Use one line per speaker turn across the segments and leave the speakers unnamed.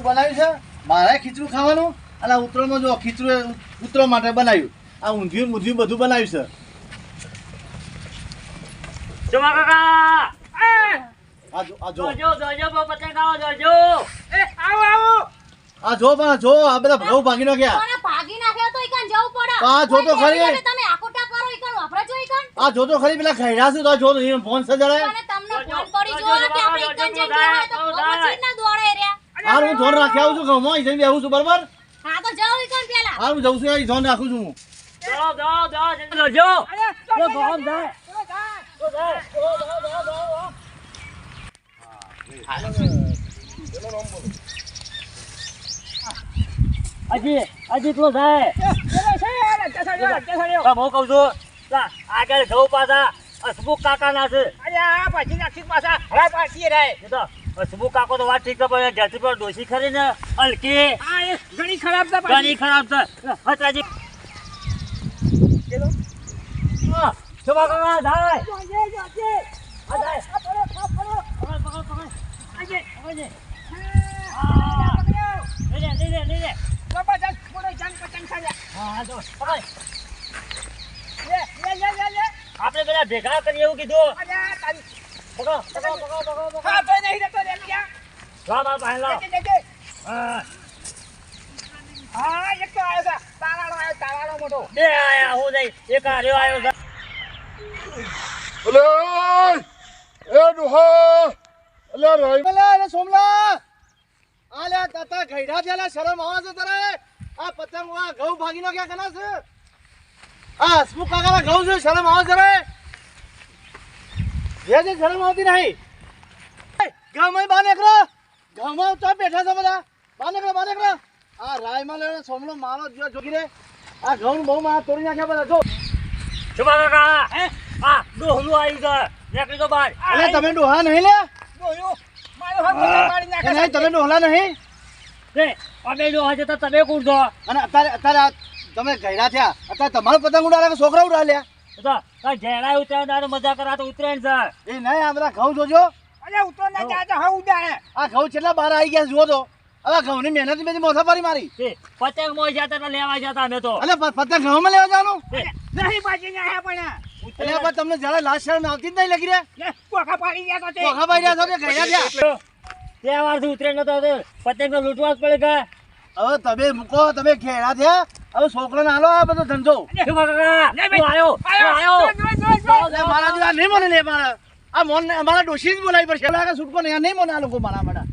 ખીચડું બનાવ્યું છે. મારે ખીચડું ખાવાનું અને આ જો ખીચડું ઉતરવા માટે બનાવ્યું. આ ઊંધિયું મૂંધિયું બધું બનાવ્યું છે.
જમા કાકા.
આ જો આ જો.
જોજો જોજો બહુ પતંગ આવો જોજો. એ આવો આવો.
આ જો પણ જો આ બધા ઘઉં ભાગી નાખ્યા.
ભાગી નાખ્યો તો ઈકન જવું પડે.
આ જો તો ખરી.
તમે આકોટા કરો ઈકન વાપરો છો ઈકન?
આ જો તો ખરી પેલા ખૈડા છે તો જો ફોન સજાડે
તમને ફોન પડી
જો,
જો
જો,
કે આપણે ઈકન
જો,
તો
જો,
ખબર
જો,
છે ના દોડે
હાર હું ધોન રાખી આવું છું ઘઉંમાં અહીં જઈને બેહું છું બરાબર?
હા તો જાઓ ઈકન પેલા?
હાર હું જઉં છું અહીં ધોન રાખું છું હું.
દો દો દો જોજો જો ગોમ જાય. તું હું છું આગળ ઘઉં પાછા. હસમુખ કાકા ના છે. એ તો હસમુખ કાકો તો વાત ઠીક પણ ઘરથી પર ડોસી ખરી ને હલકી
ઘણી ખરાબ છે
ઘણી ખરાબ છે. હતાજી હા, શુભા કાકા જો, આપણે પેલા ભેગા કરીએ એવું કીધું. પકડો, પકડો, પકડો, પકડો, પકડો. લાવ, લાવ, ભાઈ, લાવ. હા. બે આયા, હું નહીં. એક આ રહ્યો આયો છે.
અલે એ ડોહા. અલે રહી
પેલા અરે સોમલા. આ લે તાતા થયા લે શરમ આવે છે તારે આ પતંગ આ ઘઉં ભાગી નાખ્યા કના છે? આ હસમુખ કાકાના ઘઉં છે શરમ આવે છે રે જે જે શરમ આવતી નહીં. ગામમાં બહાર નીકળો ગામમાં તો બેઠા છે બધા. બહાર નીકળો બહાર નીકળો. આ રાયમાં લેવાનો સોમલો મારો જો જોગી રે. આ ઘઉં બહુ માં તોડી નાખ્યા બધા જો.
શુભા કાકા, હે? આ ડોહલું આવી છે. નીકળી તો બહાર.
અલે તમે ડોહા નહીં લે? એ નહીં તમે ડોહલા નહીં?
રે અમે ડોહા તો તમે કોણ છો?
અને અત્યારે અત્યારે તમે ગયડા થયા. અત્યારે તમારો પતંગ ઉડાડે છોકરા ઉડાડ્યા?
તો ઝેરાય ઉતરાયણ મજા કરા તો ઉતરાયણ સર
એ નહીં આ બધા ઘઉં જોજો. આ ઘઉં કેટલા બહાર આવી ગયા છે જુઓ તો હવે મહેનત બધી મોથા મારી
તે પતંગ મોય જતા તો લેવા જતા અમે તો
અલે પ- પતંગ ઘઉંમાં લેવા જવાનું
તે
એટલે પણ તમને જરા લાસ્ટ શરમ આવતી જ નહીં લગી રે કોખા પાડી રહ્યા છો કે થયા
તહેવારથી ઉતરે નતો તો પતંગ તો લૂંટવા પડે કે
હવે તમે મૂકો તમે ઘેડા થયા હવે છોકરાને હાલો આ બધો ધંધો
આવ્યો કાકા? તું આયો તું આયો
અલે મારા દીવા નહીં મને લે મારા આ મોન અમારા ડોશી જ બોલાવી પડશે. લાગે છૂટકો નહીં નહીં મને આ લોકો મારા મારા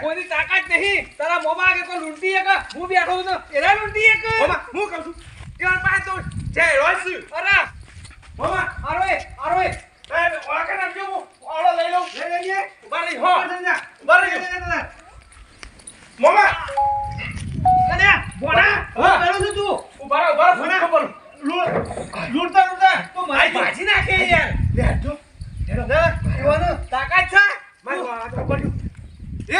કોઈની તાકાત નહીં. તારા મોમાં આગળ કોઈ લૂંટી એક? હું બેઠો છું તો એના લૂંટી એક? હું કહું છું. એના પાસે તો જય રોજ અરે મોમાં. આરો એ આરો એ એ ઓળખે નામ હું ઓળો લઈ લઉં. લઈ લઈએ. ઊભા રહી હો. ઊભા રહી મોમાં કને બોના બેઠો છું તું? ઊભા ઊભા રહો ખબર લૂંટતા લૂંટતા તો મારી ભાજી નાખે યાર. બેઠો બેઠો એવાનું તાકાત છે. મારી વાત પડ્યું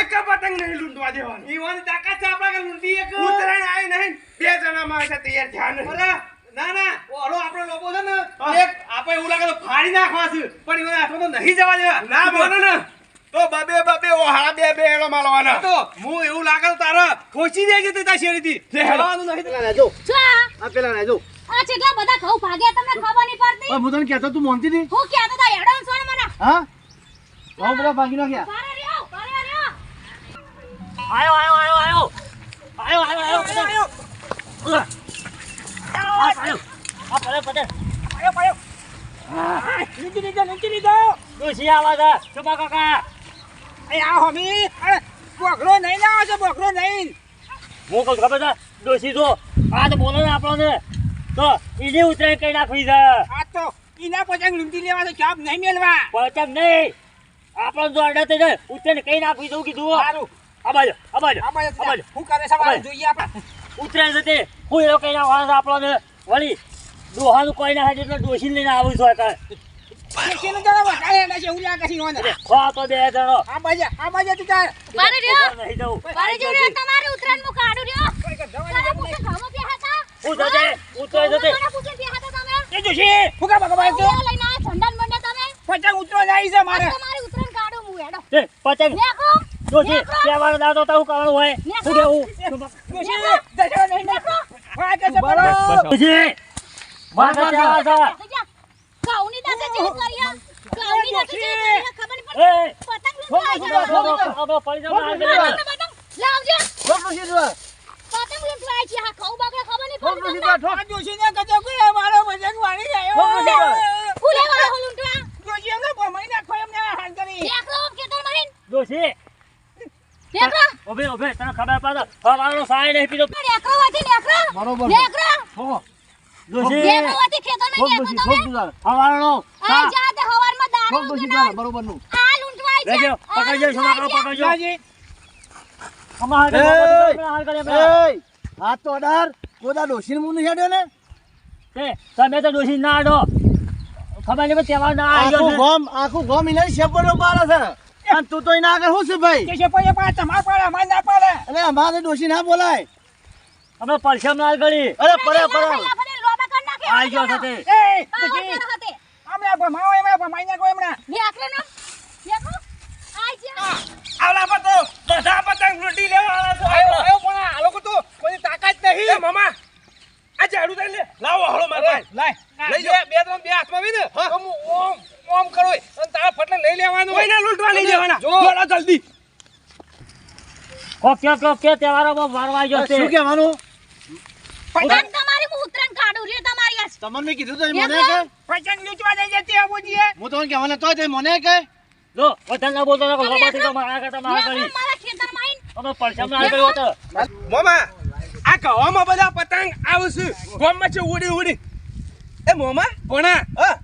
એક પતંગ નહીં લૂંટવા દેવાનું. ઈવાની તાકાત છે આપણા કે લૂંટી એક. ઉતરાયણ આવી નહીં. બે જણા માં છે તૈયાર થયા નહીં અરે ના ના ઓલો આપણો લોકો છે ને એક આપણે એવું લાગે તો ફાડી નાખવા છે. પણ ઈવન હાથમાં તો નહીં જવા દેવા. ના બોલો ને. તો બબે બબે ઓહાળા બે બે એનો માલવાના તો હું એવું લાગે તારા ખોચી દેજે તે તા શેરીથી. જવાનું નહીં
પેલા જો.
જો આ.
આ પેલા ને જો.
આ કેટલા બધા ઘઉં ભાગ્યા તમને ખબર નહીં પડતી.
હું તને કહેતો તું મોનતી હતી
હું કહેતો તા એડવાન્સ વાળા મને.
હા? ઘઉં બધા ભાગી નાખ્યા.
બારે રહ્યો બારે રહ્યો.
આયો આયો આયો આયો. આયો આયો આયો આયો આયો. આ પડે પડે આયો. આયો. નીચે નીચે નીચે નીચે. ડોસી આવા છે શુભા કાકા.
આ હોમી અરે બોકરો નહીં લાવો છો બોકરો નહીં.
હું કહું ખબર છે? ડોસી જો આ તો બોલો ને આપણને. તો એને ઉતરાયણ કઈ નાખવી છે?
આ તો ઈના પતંગ લૂંટી લેવા તો જોબ નહીં મેળવા
પતંગ નહીં. આપણને જો અડે તે ઉતરાયણ કઈ નાખવી દઉં કીધું
સારું.
આ બાજુ આ બાજુ
આ
આ બાજુ
બાજુ. શું કરે સવારે જોઈએ આપણે.
ઉતરાયણ છે તે. હું એવો કઈ નાખવાનું આપણને? વળી ડોહાનું કોઈ ના એટલે ડોસી લઈને આવું છું અત્યારે
પતંગ ઉતરો જાય છે મારે.
આ તમારી ઉતરાણ કાઢો હું હેડો.
એ પતંગ.
નેકો
જોશી તહેવાર દાદો તો હું કરવાનું હોય. શું કેવું
જજો
ખબર નહીં
ડોશીને કહેજો કે મારો પતંગ
જોશી ઉભે ઉભે તને ખબર પડે હવાનો સાય નહીં પીધો.
નેકો વાથી નેકો
બરોબર.
નેકો
ઠોક.
જોશી.
નેકો વાથી ખેતર
ઠોકમાં
તમે.
ઠોક ડોશી.
હવાનો
આ હવારમાં દારૂ
ડોશી
પીનાર.
જોવા,
આ લૂંટવાય છે
લેજો પકડજો સમાકરો પકડજો
જાજી
અમાર હાલ કરી હમણાં.
તો અડાર. કોદા ડોશીને મું નહીં હેડ્યો ને?
તે તમે તો ડોશી ના આડો ખબર નહીં પણ ના આવી
આખું
ગયો
આખું ગામ એના શેપડો પાડે છે અને તું તો એના આગળ શું છે ભાઈ
કે પાછા તમાર પાડે અમાર ના પાડે
અરે અમારે ડોશી ના બોલાય
અમે પરસેમ ના કરી
અરે પડે
આ
પડે
ફળિયા ફળિયા લોબા કરી નાખે
આવી ગયો છે
એ અમે ભમાવો એમને ભમાઈ નાખો એમને.
નેકરો ને? નેકો આય છે
આવલા પર તો બધા પતંગ લૂંટી લેવા આયો આયો પણ આ? લોકો તો કોઈ તાકાત નહીં. એ મામા આ ઝાડુ દઈ લે લાવો હળો માર ભાઈ. લાય. લઈ જા બે ત્રણ બે હાથમાં આવી ને તો હું ઓમ ઓમ કરો અને તારા ફટલે લઈ લેવાનું. કોઈને લૂંટવા લઈ જવાના જોડો જલ્દી.
ઓકે કે કોક તહેવારોમાં મારવા છે.
શું કહેવાનું?
પતંગ તમારી હું ઉતરાણ કાઢું રે તમારી આ
તમને મેં કીધું તો મને કે?
પતંગ લૂંટવા જઈ જતી આબુજીએ
હું તમને કહેવાને તો તે મને કે.
જો વધારે ના બોલતો નકર લોબાથી તો મારા કરતા મારા કરી
મારા ખેતરમાં આવીને
અમે પરસેમ ના કર્યો તો
મોમા આ કવામાં બધા પતંગ આવશે. ગોમમાં છે ઉડી ઉડી. એ મોમા ભોણા હા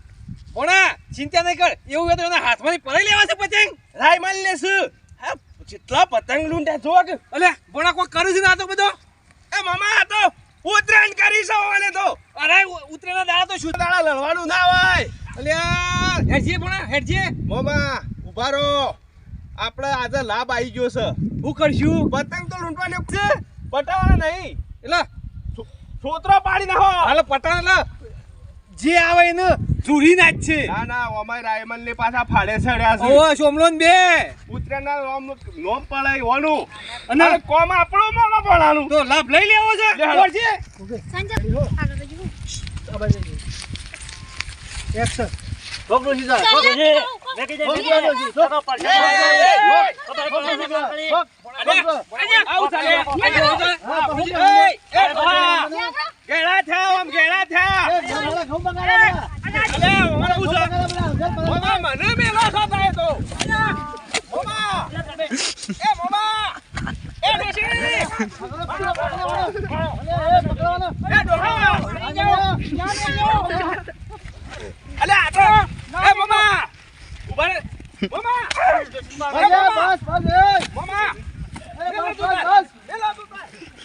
ભોણા ચિંતા નહીં કર. એવું હોય તો એના હાથમાંથી પડી લેવા છે પતંગ. રાય મારી લેશે. હા જેટલા પતંગ લૂંટા જો કે? અલે ભોણા કોઈ કરું છે ના તો બધો? એ મામા આ તો ઉતરાણ કરી છે ઓને તો. અરે ઉતરેલા દાડા તો શું? દાડા લડવાનું ના હોય. અલ્યા હેડજે પણ હેડજે. મોમા ઊભા રહો. આપણે આજે લાભ આવી ગયો છે. હું કરશું? પતંગ તો લૂંટવાની છે. પટાવાના નહીં. એટલે છોતરો પાડી નાખો. હાલ પટાણ એટલે જે આવે એને ચૂરી નાખ છે ના ના ઓમાય રાયમલ ને પાછા ફાડે ચડ્યા છે. ઓ સોમલોન બે. ઉતરેના નોમ નોમ પડાય ઓનું અને કોમ આપણો મોમા પડાનું. તો લાભ લઈ લેવો છે.
સંજય
એક્શન ઠોક જા
ના કરી. અમે પરસેમ ના કરી.
ઠોક. ઠોક.
આવું ચાલે ગેડા થા આમ ગેડા થા
બગાડ્યા બધા. ઘર બધા.
મોમા મને
અહીંયા.
અલે આ તો મોમા
એ.
મોમા
એ, બસ, બસ, બસ.
મેલો દુતા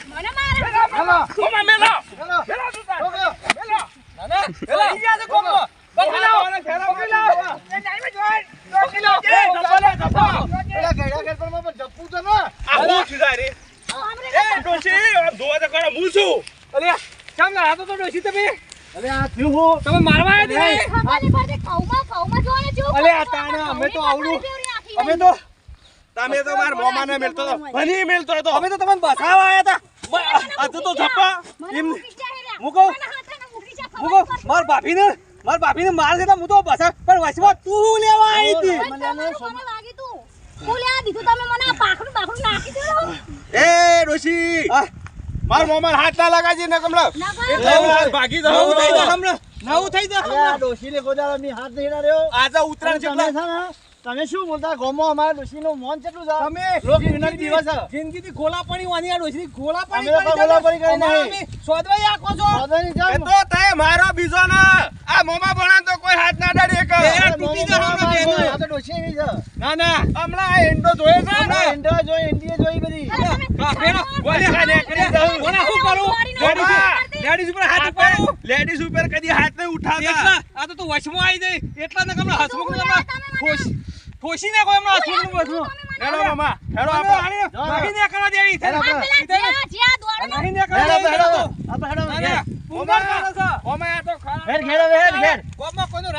મને મારે
હાલો,
મોમા મેલો
હાલો.
મેલો દુતા
ઠોક્યો.
મેલો નાના મેલો ઈ ગયા છે કોમો પકડી લાવો પકડી લાવો એ નાઈમે જોઈ પકડી લાવો એ ધપો ધપો
અલે, ગયડા ખેતરમાં પણ જપવું તો ના.
આ હું છું તારી એ ડોશી આમ જોવા તો કરો હું છું અલે કેમ ના તો તો ડોશી તમે
અલે, આ થયું હું.
તમે મારવા આવ્યા હતા
ખબર નહીં પડતી ખાઉમાં ખાઉમાં જોવાને જેવું
અલે,
ખાવું
આ તાણે અમે તો આવડું- અમે તો તમે તો માર મોમાને મેલતો તો. ભની મેલતો તો અમે તો તમને બસાવા આયા હતા આ તો ધપ્પા એમ. હું કહું- હું કહું, માર ભાભીને માર ભાભીને માર દેતા હું તો બસા પણ વસવા તું લેવા આવી હતી?
મને લાગી તું. હું લે આ દીધું તમે મને આ પાખડું બાખડું નાખી દેલો.
એ ડોશી. માર મોમાન હાથ ના લગાજી ને કમળ ભાગી જાવ થઈ જા કમલો નવું થઈ જા
અલે, આ ડોશીને ગોદાળો મી હાથ નહીં ડાળ્યો.
આજે ઉતરાણ
તમે
છે
તમે શું બોલતા ગોમો અમારા ડોશીનું મોન કેટલું છે
તમે
લોક વિનર દિવસ છે.
જિંદગીથી ગોલા પાણી વાની આ ડોશી ગોલા
અમે લોકો ગોલાપાણી કરી નહીં.
સોદવાઈ આખો છો
સોદાની જામ.
તો તે મારો બીજો ના આ મોમા ભણા તો કોઈ હાથ ના ડાળી કે
અરે,
તૂટી
મોમો
જવાનો
મોમો આ તો ડોશી એવી છે.
ના ના હમણાં આ એંડો જોયો છે
હમણાં
ને
ઇન્ડિયા જોઈ, ઇન્ડિયા જોઈ બધી.
હા, ફેરો. બોલે ખાને કરી દઉં. બોલે શું કરું? લેડીઝ- ઉપર હાથ ઉપાડું. લેડીઝ ઉપર કદી હાથ નહીં ઉઠાવતા. આ તો તું વશમો આવી જાય. એટલા ને કમલા હસમુખ ને
તમે મને.
નાખો એમનો હસમુખનું વચમાં.
હેડો મામા હેડો આપણે
નહીં ને કરવા દેવી છે.
હેડો
આ પેલા જ્યાં જ્યાં
નહીં ને કરવા દેવી
હેડો. આપણે હેડો
છે. ઓમાં આ તો ખરા-
ઘેર ઘેર હવે હેડ ઘેર
ગામમાં કોઈનું